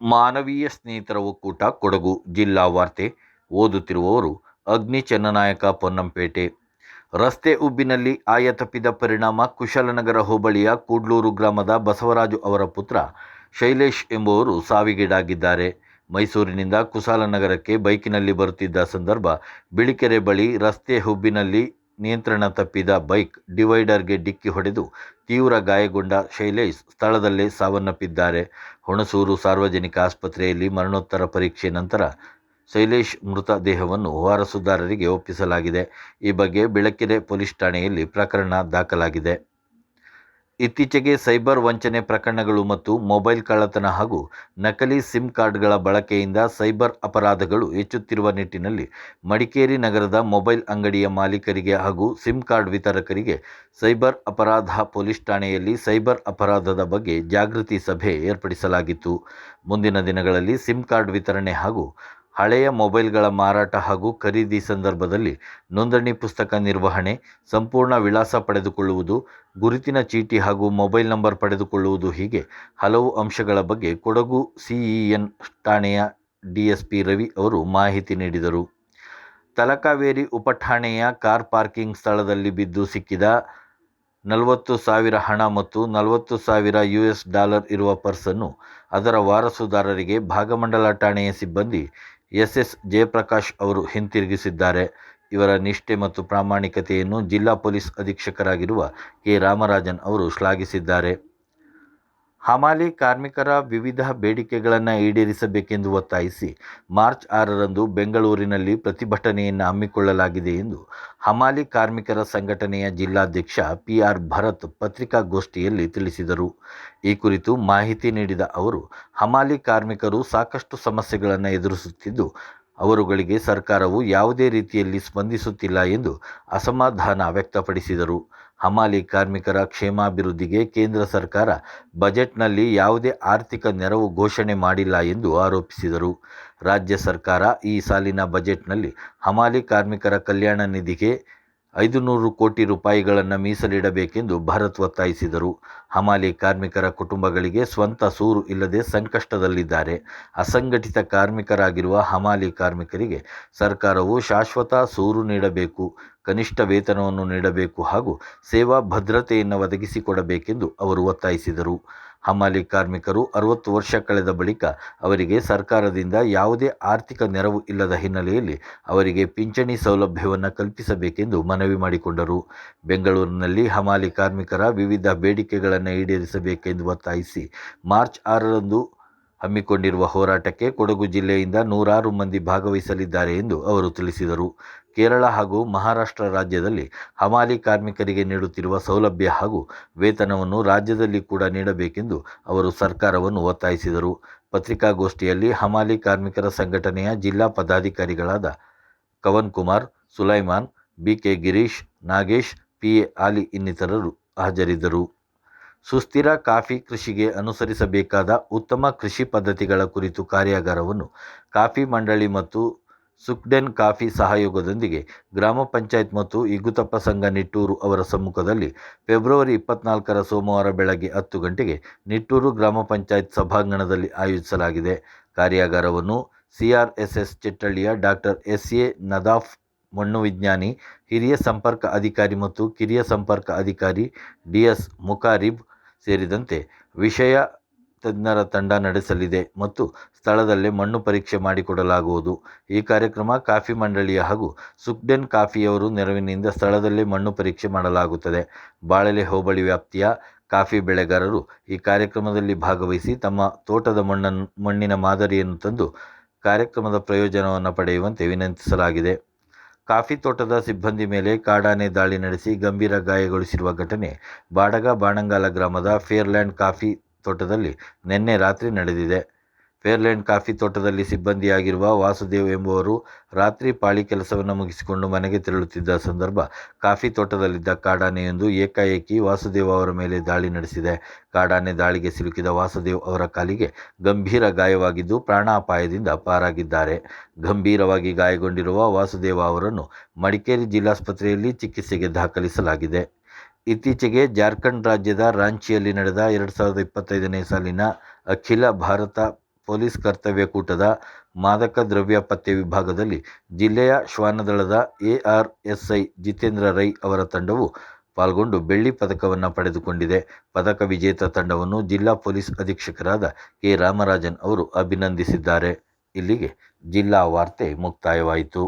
ಮಾನವೀಯ ಸ್ನೇಹಿತರ ಒಕ್ಕೂಟ ಕೊಡಗು ಜಿಲ್ಲಾ ವಾರ್ತೆ ಓದುತ್ತಿರುವವರು ಅಗ್ನಿ ಚೆನ್ನನಾಯಕ ಪೊನ್ನಂಪೇಟೆ. ರಸ್ತೆ ಉಬ್ಬಿನಲ್ಲಿ ಆಯ ತಪ್ಪಿದ ಪರಿಣಾಮ ಕುಶಾಲನಗರ ಹೋಬಳಿಯ ಕೂಡ್ಲೂರು ಗ್ರಾಮದ ಬಸವರಾಜು ಅವರ ಪುತ್ರ ಶೈಲೇಶ್ ಎಂಬುವರು ಸಾವಿಗೀಡಾಗಿದ್ದಾರೆ. ಮೈಸೂರಿನಿಂದ ಕುಶಾಲನಗರಕ್ಕೆ ಬೈಕಿನಲ್ಲಿ ಬರುತ್ತಿದ್ದ ಸಂದರ್ಭ ಬಿಳಿಕೆರೆ ಬಳಿ ರಸ್ತೆ ಹುಬ್ಬಿನಲ್ಲಿ ನಿಯಂತ್ರಣ ತಪ್ಪಿದ ಬೈಕ್ ಡಿವೈಡರ್ಗೆ ಡಿಕ್ಕಿ ಹೊಡೆದು ತೀವ್ರ ಗಾಯಗೊಂಡ ಶೈಲೇಶ್ ಸ್ಥಳದಲ್ಲೇ ಸಾವನ್ನಪ್ಪಿದ್ದಾರೆ. ಹುಣಸೂರು ಸಾರ್ವಜನಿಕ ಆಸ್ಪತ್ರೆಯಲ್ಲಿ ಮರಣೋತ್ತರ ಪರೀಕ್ಷೆ ನಂತರ ಶೈಲೇಶ್ ಮೃತ ದೇಹವನ್ನು ವಾರಸುದಾರರಿಗೆ ಒಪ್ಪಿಸಲಾಗಿದೆ. ಈ ಬಗ್ಗೆ ಬೆಳಕೆರೆ ಪೊಲೀಸ್ ಠಾಣೆಯಲ್ಲಿ ಪ್ರಕರಣ ದಾಖಲಾಗಿದೆ. ಇತ್ತೀಚೆಗೆ ಸೈಬರ್ ವಂಚನೆ ಪ್ರಕರಣಗಳು ಮತ್ತು ಮೊಬೈಲ್ ಕಳ್ಳತನ ಹಾಗೂ ನಕಲಿ ಸಿಮ್ ಕಾರ್ಡ್ಗಳ ಬಳಕೆಯಿಂದ ಸೈಬರ್ ಅಪರಾಧಗಳು ಹೆಚ್ಚುತ್ತಿರುವ ನಿಟ್ಟಿನಲ್ಲಿ ಮಡಿಕೇರಿ ನಗರದ ಮೊಬೈಲ್ ಅಂಗಡಿಯ ಮಾಲೀಕರಿಗೆ ಹಾಗೂ ಸಿಮ್ ಕಾರ್ಡ್ ವಿತರಕರಿಗೆ ಸೈಬರ್ ಅಪರಾಧ ಪೊಲೀಸ್ ಠಾಣೆಯಲ್ಲಿ ಸೈಬರ್ ಅಪರಾಧದ ಬಗ್ಗೆ ಜಾಗೃತಿ ಸಭೆ ಏರ್ಪಡಿಸಲಾಗಿತ್ತು. ಮುಂದಿನ ದಿನಗಳಲ್ಲಿ ಸಿಮ್ ಕಾರ್ಡ್ ವಿತರಣೆ ಹಾಗೂ ಹಳೆಯ ಮೊಬೈಲ್ಗಳ ಮಾರಾಟ ಹಾಗೂ ಖರೀದಿ ಸಂದರ್ಭದಲ್ಲಿ ನೋಂದಣಿ ಪುಸ್ತಕ ನಿರ್ವಹಣೆ, ಸಂಪೂರ್ಣ ವಿಳಾಸ ಪಡೆದುಕೊಳ್ಳುವುದು, ಗುರುತಿನ ಚೀಟಿ ಹಾಗೂ ಮೊಬೈಲ್ ನಂಬರ್ ಪಡೆದುಕೊಳ್ಳುವುದು ಹೀಗೆ ಹಲವು ಅಂಶಗಳ ಬಗ್ಗೆ ಕೊಡಗು ಸಿಇಎನ್ ಠಾಣೆಯ ಡಿಎಸ್ಪಿ ರವಿ ಅವರು ಮಾಹಿತಿ ನೀಡಿದರು. ತಲಕಾವೇರಿ ಉಪಠಾಣೆಯ ಕಾರ್ ಪಾರ್ಕಿಂಗ್ ಸ್ಥಳದಲ್ಲಿ ಬಿದ್ದು ಸಿಕ್ಕಿದ ನಲವತ್ತು ಸಾವಿರ ಹಣ ಮತ್ತು ನಲವತ್ತು ಸಾವಿರ ಯು ಎಸ್ ಡಾಲರ್ ಇರುವ ಪರ್ಸನ್ನು ಅದರ ವಾರಸುದಾರರಿಗೆ ಭಾಗಮಂಡಲ ಠಾಣೆಯ ಸಿಬ್ಬಂದಿ ಎಸ್ ಎಸ್ ಜಯಪ್ರಕಾಶ್ ಅವರು ಹಿಂತಿರುಗಿಸಿದ್ದಾರೆ. ಇವರ ನಿಷ್ಠೆ ಮತ್ತು ಪ್ರಾಮಾಣಿಕತೆಯನ್ನು ಜಿಲ್ಲಾ ಪೊಲೀಸ್ ಅಧೀಕ್ಷಕರಾಗಿರುವ ಕೆ. ರಾಮರಾಜನ್ ಅವರು ಶ್ಲಾಘಿಸಿದ್ದಾರೆ. ಹಮಾಲಿ ಕಾರ್ಮಿಕರ ವಿವಿಧ ಬೇಡಿಕೆಗಳನ್ನು ಈಡೇರಿಸಬೇಕೆಂದು ಒತ್ತಾಯಿಸಿ ಮಾರ್ಚ್ ಆರರಂದು ಬೆಂಗಳೂರಿನಲ್ಲಿ ಪ್ರತಿಭಟನೆಯನ್ನು ಹಮ್ಮಿಕೊಳ್ಳಲಾಗಿದೆ ಎಂದು ಹಮಾಲಿ ಕಾರ್ಮಿಕರ ಸಂಘಟನೆಯ ಜಿಲ್ಲಾಧ್ಯಕ್ಷ ಪಿ ಆರ್ ಭರತ್ ಪತ್ರಿಕಾಗೋಷ್ಠಿಯಲ್ಲಿ ತಿಳಿಸಿದರು. ಈ ಕುರಿತು ಮಾಹಿತಿ ನೀಡಿದ ಅವರು, ಹಮಾಲಿ ಕಾರ್ಮಿಕರು ಸಾಕಷ್ಟು ಸಮಸ್ಯೆಗಳನ್ನು ಎದುರಿಸುತ್ತಿದ್ದು, ಅವರುಗಳಿಗೆ ಸರ್ಕಾರವು ಯಾವುದೇ ರೀತಿಯಲ್ಲಿ ಸ್ಪಂದಿಸುತ್ತಿಲ್ಲ ಎಂದು ಅಸಮಾಧಾನ ವ್ಯಕ್ತಪಡಿಸಿದರು. ಹಮಾಲಿ ಕಾರ್ಮಿಕರ ಕ್ಷೇಮಾಭಿವೃದ್ಧಿಗೆ ಕೇಂದ್ರ ಸರ್ಕಾರ ಬಜೆಟ್ನಲ್ಲಿ ಯಾವುದೇ ಆರ್ಥಿಕ ನೆರವು ಘೋಷಣೆ ಮಾಡಿಲ್ಲ ಎಂದು ಆರೋಪಿಸಿದರು. ರಾಜ್ಯ ಸರ್ಕಾರ ಈ ಸಾಲಿನ ಬಜೆಟ್ನಲ್ಲಿ ಹಮಾಲಿ ಕಾರ್ಮಿಕರ ಕಲ್ಯಾಣ ನಿಧಿಗೆ ಐದು ನೂರು ಕೋಟಿ ರೂಪಾಯಿಗಳನ್ನು ಮೀಸಲಿಡಬೇಕೆಂದು ಭಾರತ್ ಒತ್ತಾಯಿಸಿದರು. ಹಮಾಲಿ ಕಾರ್ಮಿಕರ ಕುಟುಂಬಗಳಿಗೆ ಸ್ವಂತ ಸೂರು ಇಲ್ಲದೆ ಸಂಕಷ್ಟದಲ್ಲಿದ್ದಾರೆ. ಅಸಂಘಟಿತ ಕಾರ್ಮಿಕರಾಗಿರುವ ಹಮಾಲಿ ಕಾರ್ಮಿಕರಿಗೆ ಸರ್ಕಾರವು ಶಾಶ್ವತ ಸೂರು ನೀಡಬೇಕು, ಕನಿಷ್ಠ ವೇತನವನ್ನು ನೀಡಬೇಕು ಹಾಗೂ ಸೇವಾ ಭದ್ರತೆಯನ್ನು ಒದಗಿಸಿಕೊಡಬೇಕೆಂದು ಅವರು ಒತ್ತಾಯಿಸಿದರು. ಹಮಾಲಿ ಕಾರ್ಮಿಕರು ಅರವತ್ತು ವರ್ಷ ಕಳೆದ ಬಳಿಕ ಅವರಿಗೆ ಸರ್ಕಾರದಿಂದ ಯಾವುದೇ ಆರ್ಥಿಕ ನೆರವು ಇಲ್ಲದ ಹಿನ್ನೆಲೆಯಲ್ಲಿ ಅವರಿಗೆ ಪಿಂಚಣಿ ಸೌಲಭ್ಯವನ್ನು ಕಲ್ಪಿಸಬೇಕೆಂದು ಮನವಿ ಮಾಡಿಕೊಂಡರು. ಬೆಂಗಳೂರಿನಲ್ಲಿ ಹಮಾಲಿ ಕಾರ್ಮಿಕರ ವಿವಿಧ ಬೇಡಿಕೆಗಳನ್ನು ಈಡೇರಿಸಬೇಕೆಂದು ಒತ್ತಾಯಿಸಿ ಮಾರ್ಚ್ ಆರರಂದು ಹಮ್ಮಿಕೊಂಡಿರುವ ಹೋರಾಟಕ್ಕೆ ಕೊಡಗು ಜಿಲ್ಲೆಯಿಂದ ನೂರಾರು ಮಂದಿ ಭಾಗವಹಿಸಲಿದ್ದಾರೆ ಎಂದು ಅವರು ತಿಳಿಸಿದರು. ಕೇರಳ ಹಾಗೂ ಮಹಾರಾಷ್ಟ್ರ ರಾಜ್ಯದಲ್ಲಿ ಹಮಾಲಿ ಕಾರ್ಮಿಕರಿಗೆ ನೀಡುತ್ತಿರುವ ಸೌಲಭ್ಯ ಹಾಗೂ ವೇತನವನ್ನು ರಾಜ್ಯದಲ್ಲಿ ಕೂಡ ನೀಡಬೇಕೆಂದು ಅವರು ಸರ್ಕಾರವನ್ನು ಒತ್ತಾಯಿಸಿದರು. ಪತ್ರಿಕಾಗೋಷ್ಠಿಯಲ್ಲಿ ಹಮಾಲಿ ಕಾರ್ಮಿಕರ ಸಂಘಟನೆಯ ಜಿಲ್ಲಾ ಪದಾಧಿಕಾರಿಗಳಾದ Kavan Kumar, Sulaiman, B K Girish, Nagesh P A Ali ಇನ್ನಿತರರು ಹಾಜರಿದ್ದರು. ಸುಸ್ಥಿರ ಕಾಫಿ ಕೃಷಿಗೆ ಅನುಸರಿಸಬೇಕಾದ ಉತ್ತಮ ಕೃಷಿ ಪದ್ಧತಿಗಳ ಕುರಿತು ಕಾರ್ಯಾಗಾರವನ್ನು ಕಾಫಿ ಮಂಡಳಿ ಮತ್ತು ಸುಕ್ಡೆನ್ ಕಾಫಿ ಸಹಯೋಗದೊಂದಿಗೆ ಗ್ರಾಮ ಪಂಚಾಯತ್ ಮತ್ತು ಇಗುತಪ್ಪ ಸಂಘ ನಿಟ್ಟೂರು ಅವರ ಸಮ್ಮುಖದಲ್ಲಿ ಫೆಬ್ರವರಿ ಇಪ್ಪತ್ನಾಲ್ಕರ ಸೋಮವಾರ ಬೆಳಗ್ಗೆ ಹತ್ತು ಗಂಟೆಗೆ ನಿಟ್ಟೂರು ಗ್ರಾಮ ಪಂಚಾಯತ್ ಸಭಾಂಗಣದಲ್ಲಿ ಆಯೋಜಿಸಲಾಗಿದೆ. ಕಾರ್ಯಾಗಾರವನ್ನು ಸಿಆರ್ಎಸ್ಎಸ್ ಚಿಟ್ಟಳ್ಳಿಯ ಡಾಕ್ಟರ್ ಎಸ್ ಎ ನದಾಫ್, ಮಣ್ಣು ವಿಜ್ಞಾನಿ, ಹಿರಿಯ ಸಂಪರ್ಕ ಅಧಿಕಾರಿ ಮತ್ತು ಕಿರಿಯ ಸಂಪರ್ಕ ಅಧಿಕಾರಿ ಡಿಎಸ್ ಮುಖಾರಿಬ್ ಸೇರಿದಂತೆ ವಿಷಯ ತಜ್ಞರ ತಂಡ ನಡೆಸಲಿದೆ ಮತ್ತು ಸ್ಥಳದಲ್ಲೇ ಮಣ್ಣು ಪರೀಕ್ಷೆ ಮಾಡಿಕೊಡಲಾಗುವುದು. ಈ ಕಾರ್ಯಕ್ರಮ ಕಾಫಿ ಮಂಡಳಿಯ ಹಾಗೂ ಸುಕ್ಡೆನ್ ಕಾಫಿಯವರು ನೆರವಿನಿಂದ ಸ್ಥಳದಲ್ಲೇ ಮಣ್ಣು ಪರೀಕ್ಷೆ ಮಾಡಲಾಗುತ್ತದೆ. ಬಾಳೆಲೆ ಹೋಬಳಿ ವ್ಯಾಪ್ತಿಯ ಕಾಫಿ ಬೆಳೆಗಾರರು ಈ ಕಾರ್ಯಕ್ರಮದಲ್ಲಿ ಭಾಗವಹಿಸಿ ತಮ್ಮ ತೋಟದ ಮಣ್ಣನ್ನು ಮಣ್ಣಿನ ಮಾದರಿಯನ್ನು ತಂದು ಕಾರ್ಯಕ್ರಮದ ಪ್ರಯೋಜನವನ್ನು ಪಡೆಯುವಂತೆ ವಿನಂತಿಸಲಾಗಿದೆ. ಕಾಫಿ ತೋಟದ ಸಿಬ್ಬಂದಿ ಮೇಲೆ ಕಾಡಾನೆ ದಾಳಿ ನಡೆಸಿ ಗಂಭೀರ ಗಾಯಗೊಳಿಸಿರುವ ಘಟನೆ ಬಾಡಗ ಬಾಣಂಗಾಲ ಗ್ರಾಮದ ಫೇರ್ಲ್ಯಾಂಡ್ ಕಾಫಿ ತೋಟದಲ್ಲಿ ನಿನ್ನೆ ರಾತ್ರಿ ನಡೆದಿದೆ. ಫೇರ್ಲ್ಯಾಂಡ್ ಕಾಫಿ ತೋಟದಲ್ಲಿ ಸಿಬ್ಬಂದಿಯಾಗಿರುವ ವಾಸುದೇವ್ ಎಂಬುವರು ರಾತ್ರಿ ಪಾಳಿ ಕೆಲಸವನ್ನು ಮುಗಿಸಿಕೊಂಡು ಮನೆಗೆ ತೆರಳುತ್ತಿದ್ದ ಸಂದರ್ಭ ಕಾಫಿ ತೋಟದಲ್ಲಿದ್ದ ಕಾಡಾನೆಯೊಂದು ಏಕಾಏಕಿ ವಾಸುದೇವ್ ಅವರ ಮೇಲೆ ದಾಳಿ ನಡೆಸಿದೆ. ಕಾಡಾನೆ ದಾಳಿಗೆ ಸಿಲುಕಿದ ವಾಸುದೇವ್ ಅವರ ಕಾಲಿಗೆ ಗಂಭೀರ ಗಾಯವಾಗಿದ್ದು ಪ್ರಾಣಾಪಾಯದಿಂದ ಪಾರಾಗಿದ್ದಾರೆ. ಗಂಭೀರವಾಗಿ ಗಾಯಗೊಂಡಿರುವ ವಾಸುದೇವ ಅವರನ್ನು ಮಡಿಕೇರಿ ಜಿಲ್ಲಾಸ್ಪತ್ರೆಯಲ್ಲಿ ಚಿಕಿತ್ಸೆಗೆ ದಾಖಲಿಸಲಾಗಿದೆ. ಇತ್ತೀಚೆಗೆ ಜಾರ್ಖಂಡ್ ರಾಜ್ಯದ ರಾಂಚಿಯಲ್ಲಿ ನಡೆದ ಎರಡು ಸಾವಿರದ ಇಪ್ಪತ್ತೈದನೇ ಸಾಲಿನ ಅಖಿಲ ಭಾರತ ಪೊಲೀಸ್ ಕರ್ತವ್ಯ ಕೂಟದ ಮಾದಕ ದ್ರವ್ಯ ಪತ್ತೆ ವಿಭಾಗದಲ್ಲಿ ಜಿಲ್ಲೆಯ ಶ್ವಾನದಳದ ಎಆರ್ಎಸ್ಐ ಜಿತೇಂದ್ರ ರೈ ಅವರ ತಂಡವು ಪಾಲ್ಗೊಂಡು ಬೆಳ್ಳಿ ಪದಕವನ್ನು ಪಡೆದುಕೊಂಡಿದೆ. ಪದಕ ವಿಜೇತ ತಂಡವನ್ನು ಜಿಲ್ಲಾ ಪೊಲೀಸ್ ಅಧೀಕ್ಷಕರಾದ ಕೆ ರಾಮರಾಜನ್ ಅವರು ಅಭಿನಂದಿಸಿದ್ದಾರೆ. ಇಲ್ಲಿಗೆ ಜಿಲ್ಲಾ ವಾರ್ತೆ ಮುಕ್ತಾಯವಾಯಿತು.